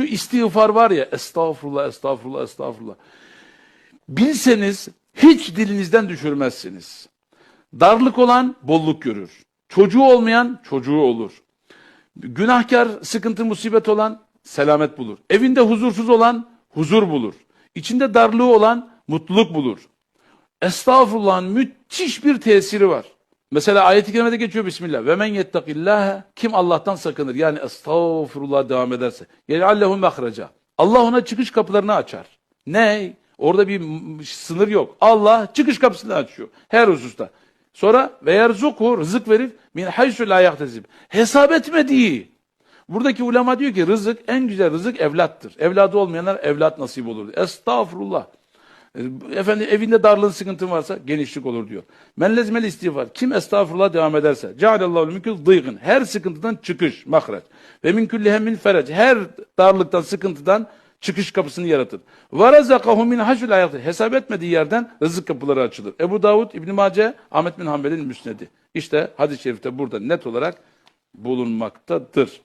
Şu istiğfar var ya estağfurullah, estağfurullah, estağfurullah. Bilseniz hiç dilinizden düşürmezsiniz. Darlık olan bolluk görür. Çocuğu olmayan çocuğu olur. Günahkar, sıkıntı, musibet olan selamet bulur. Evinde huzursuz olan huzur bulur. İçinde darlığı olan mutluluk bulur. Estağfurullah'ın müthiş bir tesiri var. Mesela ayet-i kerimede geçiyor Bismillah. Ve men yettakillâhe kim Allah'tan sakınır. Yani estağfurullah devam ederse. Yani allahu mehreca. Allah ona çıkış kapılarını açar. Ne? Orada bir sınır yok. Allah çıkış kapısını açıyor. Her hususta. Sonra ve yerzukhu rızık verir min haysu la yahtesib. Hesap etmediği. Buradaki ulema diyor ki rızık en güzel rızık evlattır. Evladı olmayanlar evlat nasip olur. Estağfurullah. Efendim evinde darlığın sıkıntın varsa genişlik olur diyor. Men lezmel istiğfar. Kim estağfurullah devam ederse. Cealallahu mümkün dıygın. Her sıkıntıdan çıkış, mahreç. Ve min külli hemmin ferec. Her darlıktan, sıkıntıdan çıkış kapısını yaratır. Ve razakahu min haşul hayatı. Hesap etmediği yerden rızık kapıları açılır. Ebu Davud, İbn Mace, Ahmet bin Hanbel'in müsnedi. İşte hadis-i şerifte burada net olarak bulunmaktadır.